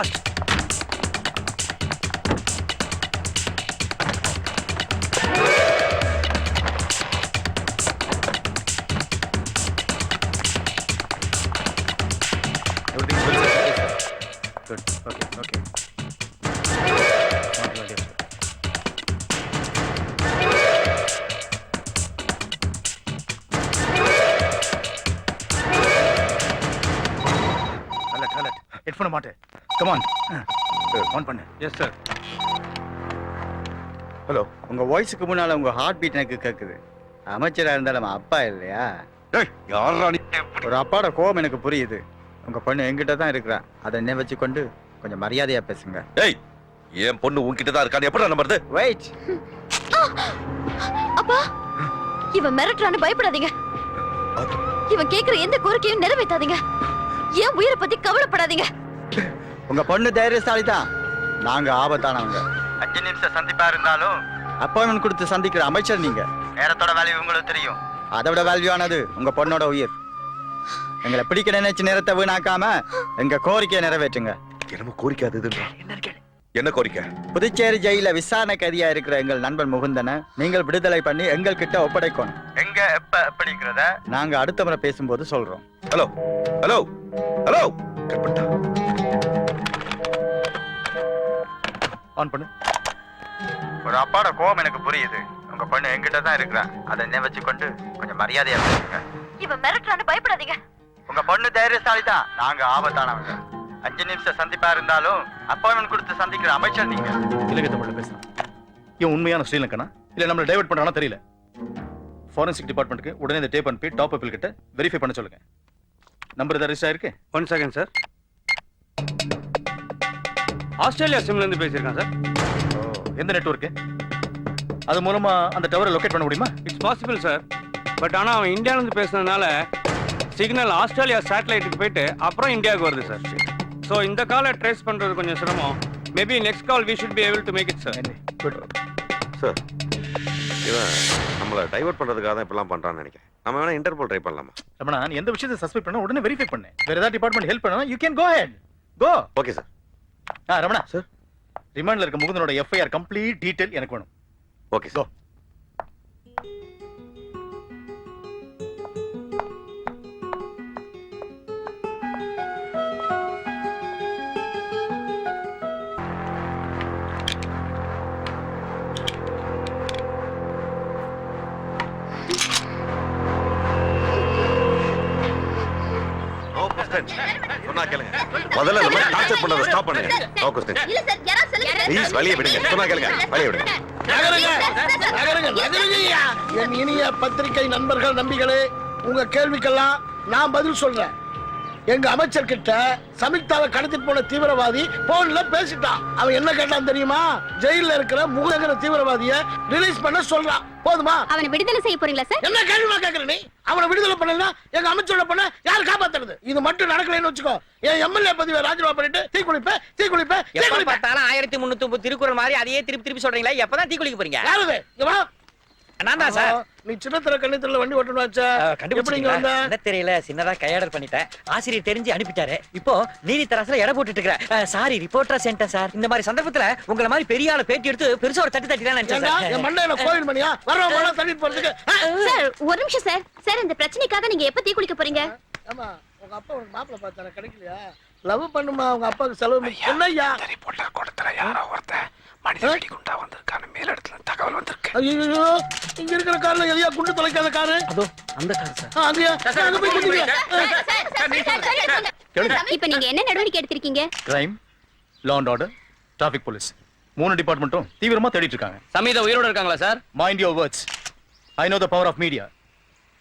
Fast Everything's well set? Yes, sir. Good. Okay, okay. Not well, yes, sir. Alert, alert. Headphone மாட்டு. Come on. On பண்ணு. Yes sir hello உங்க வாய்ஸுக்கு முன்னால உங்க heart beat எனக்கு கேக்குது. அமைச்சரா இருந்தாலும் அப்பா இல்லையா? டேய் யாரா நீ? ஒரு அப்பாவோட கோபம் எனக்கு புரியுது. உங்க பொண்ணு என்கிட்ட தான் இருக்கிறா. அதை என்ன வச்சுக்கொண்டு கொஞ்சம் மரியாதையா பேசுங்க. டேய் என் பொண்ணு உன்கிட்ட தான் இருக்கான்னு எப்படி நம்புறது? வெயிட் அப்பா இவன் மிரட்டுறான்னு பயப்படாதீங்க. இவன் கேக்குற எந்த கோரிக்கையும் நிறைவேற்றாதீங்க. என் உயிரை பத்தி கவலைப்படாதீங்க. உங்க பொண்ணு தைரியசாலி தான் நாங்க ஆபத்தானவங்க. அஞ்சு நிமிஷம் சந்திப்பா இருந்தாலும் அப்பாயின்மெண்ட் கொடுத்து சந்திக்கிற அமைச்சர் நீங்க. நேரத்தோட வேல்யூ உங்களுக்கு தெரியும். அதை விட வேல்யூ உங்க பொண்ணோட உயிர். எங்களை பிடிக்க நினைச்சு நேரத்தை வீணாக்காம எங்க கோரிக்கையை நிறைவேற்றுங்க. என்னமோ கோரிக்கை அது என்ன கோரிக்கை? புதுச்சேரி ஜெயில விசாரணை கைதியா இருக்கிற எங்கள் நண்பன் முகுந்தனை நீங்கள் விடுதலை பண்ணி எங்கள் கிட்ட ஒப்படைக்கணும். எங்க எப்ப அப்படிங்கிறத நாங்க அடுத்த முறை பேசும்போது சொல்றோம். ஹலோ ஹலோ ஹலோ கட் பண்ணிட்டா ஆன் பண்ணு. ஒரு அப்பாவோட கோபம் எனக்கு புரியுது. உங்க பொண்ணு என்கிட்ட தான் இருக்கிறா. அதை என்ன வச்சுக்கொண்டு கொஞ்சம் மரியாதையா பேசுங்க. இவன் மிரட்டுறான்னு பயப்படாதீங்க. உங்க பொண்ணு தைரியசாலி தான் நாங்க ஆபத்தானவங்க. அஞ்சு நிமிஷம் சந்திப்பா இருந்தாலும் அப்பாயின்மெண்ட் கொடுத்து சந்திக்கிற அமைச்சர் நீங்க. இலங்கை தமிழ்ல பேசுறான் இவன் உண்மையான ஸ்ரீலங்கனா? இல்ல நம்மள டைவர்ட் பண்றானா தெரியல. ஃபாரன்சிக் டிபார்ட்மெண்ட்டுக்கு உடனே இந்த டேப் அனுப்பி டாப் அப்பில் கிட்ட வெரிஃபை பண்ண சொல்லுங்க. நம்பர் ஏதாவது ரிஜிஸ்டர் ஆயிருக்கு? ஒன் செகண்ட் சார் ஆஸ்திரேலியா சிம்ல இருந்து பேசியிருக்கேன் சார். ஓ, எந்த நெட்வொர்க்கு? அது மூலமா அந்த டவரை லொகேட் பண்ண முடியுமா? இட்ஸ் பாசிபிள் சார் பட் ஆனால் அவன் இந்தியால இருந்து பேசுனதுனால சிக்னல் ஆஸ்திரேலியா சேட்டலைட்டுக்கு போயிட்டு அப்புறம் இந்தியாவுக்கு வருது சார். ஸோ இந்த காலை ட்ரேஸ் பண்றது கொஞ்சம் சிரமம். Maybe next call we should be able to make it sir good sir இவன் நம்மளை டைவர்ட் பண்றதுக்காக தான் இப்பெல்லாம் பண்றான்னு நினைக்கிறேன். நம்ம வேணா இன்டர்போல் ட்ரை பண்ணலாமா? ரமணா நீ எந்த விஷயத்தை சஸ்பெக்ட் பண்ணா உடனே வெரிஃபை பண்ணு. வேற ஏதாவது டிபார்ட்மெண்ட் ஹெல்ப் பண்ணா you can go ahead go okay sir Ramana Sir. ரிமாண்ட்ல இருக்க முகுந்தனோட எஃப்ஐஆர் கம்ப்ளீட் டீடைல் எனக்கு வேணும் ஓகே சார் முதல்ல டார்ச்சர் பண்ணதை ஸ்டாப் பண்ணுங்க. நோ கொஸ்டின் இல்ல சார் யாராவது சொல்லுங்க. ப்ளீஸ் வெளியே விடுங்க. சொன்னா கேளுங்க. வெளியே விடுங்க. நகருங்க. நகருங்க நகருங்கய்யா என் இனிய பத்திரிகை நண்பர்கள் நம்பிகளே உங்க கேள்விக்கெல்லாம் நான் பதில் சொல்றேன். எங்க அமைச்சர் கிட்ட சமிக்தாவை கடத்திட்டு போன தீவிரவாதி போன்ல பேசிட்டான். அவன் என்ன கேட்டான் தெரியுமா? ஜெயில்ல இருக்கிற முகங்கிற தீவிரவாதிய ரிலீஸ் பண்ண சொல்றான். போதுமா? அவனை விடுதலை செய்ய போறீங்களா சார் என்ன கேள்விமா கேக்குற நீ? அவனை விடுதலை பண்ணலனா எங்க அமைச்சரோட பண்ண யார் காப்பாத்துறது? இது மட்டும் நடக்கலைன்னு வச்சுக்கோ. என் எம்எல்ஏ பதவியை ராஜினாமா பண்ணிட்டு தீ குளிப்ப தீ குளிப்ப தீ எப்ப குளிப்ப பார்த்தாலும் ஆயிரத்தி முன்னூத்தி முப்பது திருக்குறள் மாதிரி அதையே திருப்பி திருப்பி சொல்றீங்களா? எப்பதான் டீ குளிக்க போறீங்க? யாரு இங்க வா நான் தான் சார். நீ சின்னத்திர கண்ணித்திர வண்டி ஓட்டணும் இங்க வந்த? என்ன தெரியல சின்னதா கையாடல் பண்ணிட்டேன். ஆசிரியர் தெரிஞ்சு அனுப்பிட்டாரு. இப்போ நீதி தராசுல எடை போட்டுட்டு இருக்கிறேன் சாரி ரிப்போர்ட்டரா சென்டர் சார். இந்த மாதிரி சந்தர்ப்பத்துல உங்கள மாதிரி பெரிய ஆளு பேட்டி எடுத்து பெருசா ஒரு தட்டி தட்டி தான் நினைச்சேன் மண்டையில கோயில் மணியா? போறதுக்கு. சார் ஒரு நிமிஷம் சார். சார் இந்த பிரச்சனைக்காக நீங்க எப்ப தீ குளிக்க போறீங்க? ஆமா உங்க அப்பா உனக்கு மாப்பிள்ள பார்த்தாரு? கிடைக்கலையா? லவ் பண்ணுமா உங்க அப்பாவுக்கு செலவு. என்னய்யா? ரிப்போர்ட்டர் கூட்டத்துல யாரோ ஒருத்தன். மனித வெடி குண்டா வந்திருக்கான்னு மேலிடத்துல தகவல் ஐயோ இங்க இருக்கிற கார்ல எதையா குண்டு தொலைக்காத காரு அதோ அந்த கார் சார் அங்க போய் இப்ப நீங்க என்ன நடவடிக்கை எடுத்திருக்கீங்க crime law and order traffic police மூணு டிபார்ட்மெண்ட்டும் தீவிரமா தேடிட்டு இருக்காங்க சமீதா உயிரோட இருக்காங்களா sir mind your words I know the power of media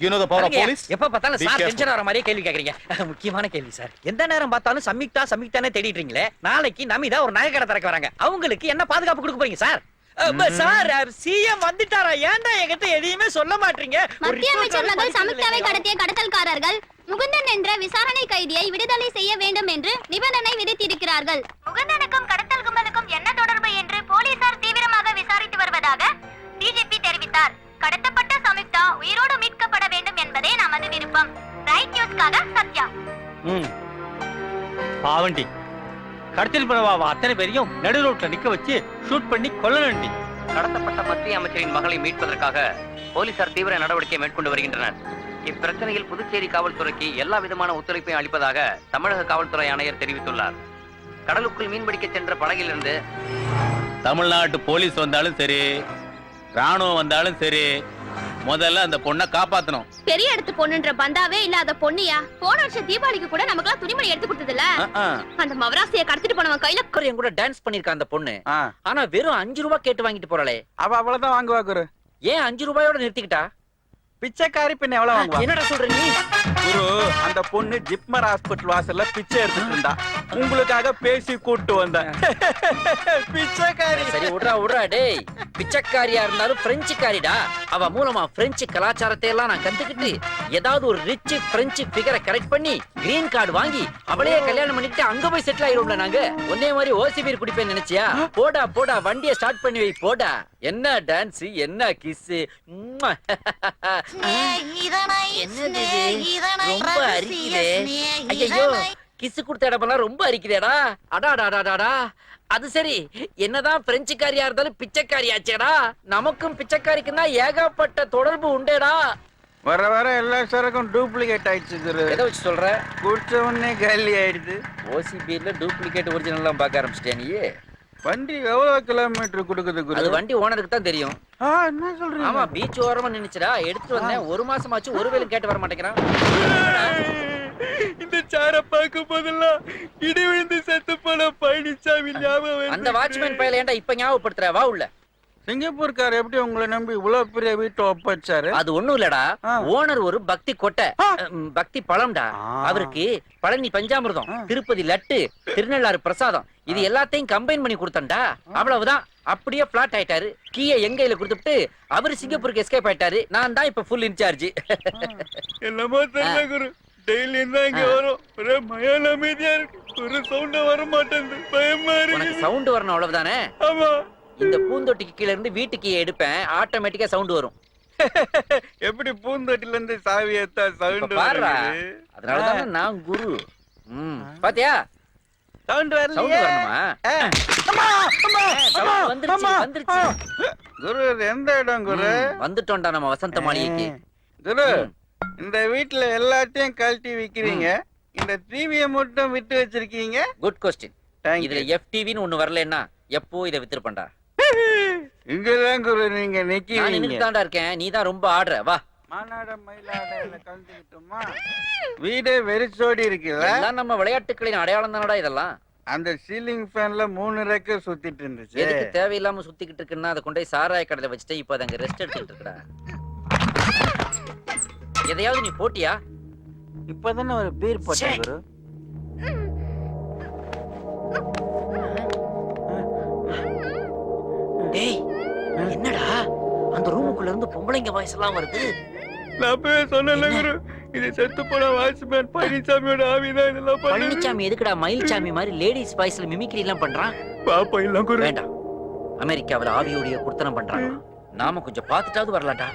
you know the power of police எப்ப பார்த்தாலும் சார் டென்ஷன் வர மாதிரியே கேள்வி கேக்குறீங்க முக்கியமான கேள்வி சார் எந்த நேரம் பார்த்தாலும் சம்யுக்தா சம்யுக்தானே தேடிட்டீங்களே நாளைக்கு நமிதா ஒரு நகை கடை திறக்க வராங்க அவங்களுக்கு என்ன பாதுகாப்பு கொடுக்க போறீங்க சார் சார் சிஎம் வந்துட்டாரா? ஏன்டா என்கிட்ட எதையுமே சொல்ல மாட்டீங்க? மத்திய அமைச்சர் மகள் சமிக்தாவை? கடத்திய கடத்தல்காரர்கள் முகுந்தன் என்ற விசாரணை கைதியை விடுதலை செய்ய வேண்டும் என்று நிபந்தனை விதித்திருக்கிறார்கள். முகுந்தனுக்கும் கடத்தல் கும்பலுக்கும் என்ன தொடர்பு என்று போலீசார் தீவிரமாக விசாரித்து வருவதாக டிஜிபி தெரிவித்தார். கடத்தப்பட்ட சமிக்தா உயிரோடு மீட்கப்பட வேண்டும் என்பதே நமது விருப்பம். ரைட் நியூஸ்க்காக சத்யா. ம். பாவண்டி. கடத்திட்டு போனவா அத்தனை பேரையும் நடு ரோட்ல நிக்க வச்சு ஷூட் பண்ணி கொல்ல வேண்டி. கடத்தப்பட்ட மத்திய அமைச்சரின் மகளை மீட்பதற்காக போலீசார் தீவிர நடவடிக்கை மேற்கொண்டு வருகின்றனர். இப்பிரச்சனையில் புதுச்சேரி காவல்துறைக்கு எல்லா விதமான ஒத்துழைப்பையும் அளிப்பதாக தமிழக காவல்துறை ஆணையர் தெரிவித்துள்ளார். கடலுக்குள் மீன்பிடிக்க சென்ற படகிலிருந்து தமிழ்நாட்டு போலீஸ் வந்தாலும் சரி ராணுவம் வந்தாலும் சரி முதல்ல அந்த பொண்ணை காப்பாத்தணும். பெரிய இடத்து பொண்ணுன்ற பந்தாவே இல்லாத பொண்ணியா? போன வருஷம் தீபாவளிக்கு கூட நமக்குலாம் துணிமணி எடுத்து கொடுத்ததுல? அந்த மவராசிய கடத்திட்டு போனவன் கையில என் கூட டான்ஸ் பண்ணிருக்கா அந்த பொண்ணு. ஆனா வெறும் அஞ்சு ரூபாய் கேட்டு வாங்கிட்டு போறாளே. அவ அவ்வளவுதான் வாங்குவா குரு. ஏன் அஞ்சு ரூபாயோட நிறுத்திக்கிட்டா? பிச்சைக்காரி பின்ன எவ்வளவு வாங்குவா? என்னடா சொல்ற நீ? குரு அந்த பொண்ணு ஜிப்மர் ஹாஸ்பிட்டல் வாசல்ல பிச்சை எடுத்துட்டு இருந்தா. உங்களுக்காக பேசி கூட்டு வந்தேன். பிச்சைக்காரி. சரி விட்றா விட்றா டேய். பிச்சைக்காரியா இருந்தாலும் பிரெஞ்சுக்காரிடா. அவ மூலமா பிரெஞ்சு கலாச்சாரத்தை எல்லாம் நான் கத்துக்கிட்டு ஏதாவது ஒரு ரிச் பிரெஞ்சு பிகரை கரெக்ட் பண்ணி கிரீன் கார்டு வாங்கி அவளையே கல்யாணம் பண்ணிட்டு அங்க போய் செட்டில் ஆயிரும்ல நாங்க? ஒன்னே மாதிரி ஓசி பீர் குடிப்பேன் நினைச்சியா? போடா போடா வண்டியை ஸ்டார்ட் பண்ணி வை போடா. என்ன டான்ஸ் என்ன கிஸ்? ரொம்ப அரிக்குதே. ஐயோ கிஸ் கொடுத்த இடமெல்லாம் ரொம்ப அரிக்குதேடா. அடாடாடாடாடா அது சரி. என்னதான் பிரெஞ்சுக்காரியா இருந்தாலும் பிச்சைக்காரியாச்சேடா நமக்கும் பிச்சைக்காரிக்கும் தான் ஏகப்பட்ட தொடர்பு உண்டேடா. வர வர எல்லா சரக்கும் டூப்ளிகேட் ஆயிடுச்சு எதை வச்சு சொல்ற? குடிச்ச உடனே காலி ஆயிடுது. ஓசி பீர்ல டூப்ளிகேட் ஒரிஜினல்லாம் பார்க்க ஆரம்பிச்சிட்டே நீ? வண்டி எவ்வளவு கிலோமீட்டர் கொடுக்குது அது வண்டி ஓனருக்கு தான் தெரியும். என்ன சொல்றீங்க? ஆமா பீச் ஓரமா நின்னுச்சுடா. எடுத்துட்டு வந்தேன். ஒரு மாசமாச்சு ஒரு வேலும் கேட்டு வர மாட்டேங்கிறான். இந்த சார பார்க்கும் போதெல்லாம் இடி விழுந்து செத்து போன பழனிசாமி ஞாபகம் அந்த வாட்ச்மேன் பையல ஏன்டா இப்ப ஞாபகப்படுத்துற? வா உள்ள. சிங்கப்பூர்கார் எப்படி உங்களை நம்பி இவ்வளவு பெரிய வீட்டை ஒப்பச்சாரு அது ஒண்ணும் இல்லடா. ஓனர் ஒரு பக்தி கொட்டை. பக்தி பழம்டா. அவருக்கு பழனி பஞ்சாமிர்தம். திருப்பதி லட்டு திருநள்ளாறு பிரசாதம். இது எல்லாத்தையும் கம்பைன் பண்ணி கொடுத்தண்டா அவ்வளவுதான். அப்படியே பிளாட் ஆயிட்டாரு. கீயை எங்க கையில கொடுத்துட்டு அவரு சிங்கப்பூருக்கு எஸ்கேப் ஆயிட்டாரு. நான் தான் இப்ப ஃபுல் இன்சார்ஜ் என்னமோ தெரியல குரு. டெய்லி தான் இங்க ஆ. வரும். ஒரே மயான அமைதியா இருக்கு. ஒரு சவுண்ட வர மாட்டேங்குது பயமா உனக்கு சவுண்ட் வரணும் அவ்வளவுதானே? ஆமா. இந்த பூந்தொட்டிக்கு கீழ இருந்து வீட்டுக்கு எடுப்பேன். ஆட்டோமேட்டிக்கா சவுண்ட் வரும். எப்படி பூந்தொட்டில இருந்து சாவி ஏத்தா சவுண்ட் பாருடா. அதனாலதான் நான் குரு. ம். பாத்தியா? சவுண்ட் சவுண்ட் வரலையே வரணுமா? வந்துருச்சு, வந்துருச்சு. குரு எந்த இடம் குரு? வந்துட்டோம்டா நம்ம வசந்த மாளிகைக்கு. குரு. இந்த வீட்ல எல்லாத்தையும் கழட்டி விக்கிறீங்க. இந்த டிவியை மட்டும் விட்டு வச்சிருக்கீங்க. குட் கொஸ்டின் இதுல you. எஃப்டிவின்னு ஒண்ணு வரலன்னா எப்போ இதை வித்துருப்பண்டா? இங்கதான் குரு நீங்க நிக்கிறீங்க. தான்டா இருக்கேன். நீ தான் ரொம்ப ஆடுற. வா. மானாட மயிலாடையில கலந்துக்கிட்டோமா வீடே வெறிச்சோடி இருக்குல்ல? எல்லாம் நம்ம விளையாட்டுகளின் அடையாளம் தானடா இதெல்லாம். அந்த சீலிங் ஃபேன்ல மூணு ரெக்க சுத்திட்டு இருந்துச்சு. எதுக்கு தேவையில்லாம சுத்திக்கிட்டு இருக்குன்னா அதை கொண்டு போய் சாராய கடையில வச்சுட்டு இப்போ அது அங்க ரெஸ்ட் எடுத்துக்கிட்டு இருக்குடா. எதையாவது நீ போட்டியா? இப்பதானே ஒரு பீர் போட்ட ச்சே. குரு. டேய் என்னடா? அந்த ரூமுக்குள்ள இருந்து பொம்பளைங்க வாய்ஸ் எல்லாம் வருது. நான் போய் சொன்னல குரு. இது செத்து போன வாட்ச்மேன் பழனிசாமியோட ஆவிதான் இதெல்லாம் பண்ணுது. பழனிச்சாமி எதுக்குடா மயில்சாமி மாதிரி லேடிஸ் வாய்ஸ்ல மிமிக்ரி எல்லாம் பண்றான்? பாப்பா இல்ல குரு. வேண்டாம். அமெரிக்காவுல ஆவியோடைய குர்த்தனம் பண்றாங்க. நாம கொஞ்சம் பார்த்துட்டாவது வரலாம்டா.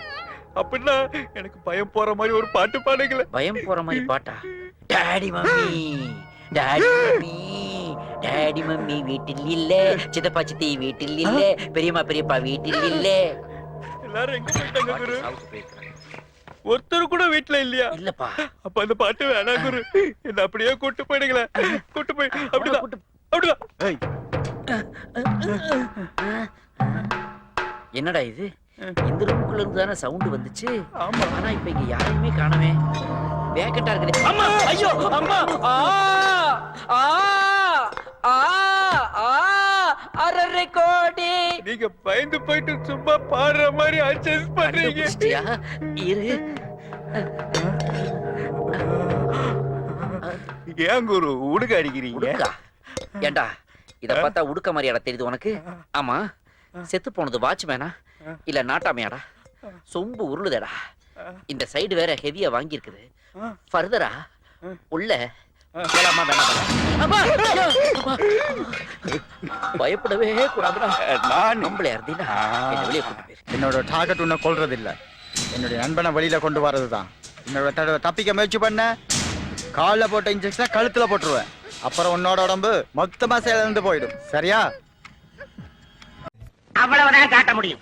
அப்படின்னா எனக்கு பயம் போற மாதிரி ஒரு பாட்டு பாடுங்களேன். பயம் போற மாதிரி பாட்டா? Daddy mummy daddy mummy daddy mummy வீட்டில் இல்ல. சித்தப்பா சித்தி வீட்டில் இல்ல. பெரியம்மா பெரியப்பா வீட்டில் இல்ல. எல்லாரும் எங்க போயிட்டாங்க குரு. ஒருத்தர் கூட வீட்ல இல்லையா? இல்லப்பா. அப்ப அந்த பாட்டு வேணாம் குரு. என்ன அப்படியே கூட்டு போயிடுங்களேன். கூட்டு போய் அப்படிதான். அப்படிதான். என்னடா இது? இந்த ரூமுக்குள்ள இருந்து தானே சவுண்ட் வந்துச்சு? ஆமா. ஆனா இப்ப இங்க யாரையுமே காணவே வேக்கட்டா இருக்குது அம்மா! ஐயோ! அம்மா! ஆ! ஆ! ஆ! ஆ! அரரை கோடி! நீங்க பயந்து போயிட்டு சும்மா பாடுற மாதிரி அட்ஜஸ்ட் பண்றீங்க? இரு. ஏன் குரு உடுக்க அடிக்கிறீங்க? ஏண்டா இத பார்த்தா உடுக்க மாதிரியாடா தெரியுது உனக்கு? ஆமா. செத்து போனது வாட்ச்மேனா இல்ல நாட்டாமையாடா. சொம்பு உருளுதேடா. இந்த சைடு வேற ஹெவியா வாங்கி இருக்குது ஃபர்தரா உள்ள. பயப்படவே கூடாதுடா. நான் நம்மளே இருந்தீனா வெளியே கூட்டு போயிரு. என்னோட டார்கெட் உன்னை கொல்றது இல்ல என்னுடைய நண்பனை வெளியில கொண்டு வர்றது தான் என்னோட தடவை தப்பிக்க முயற்சி பண்ண. கால்ல போட்ட இன்ஜெக்ஷனை கழுத்துல போட்டுருவேன். அப்புறம் உன்னோட உடம்பு மொத்தமா சேர்ந்து போயிடும். சரியா? அவ்வளவுதான் காட்ட முடியும்.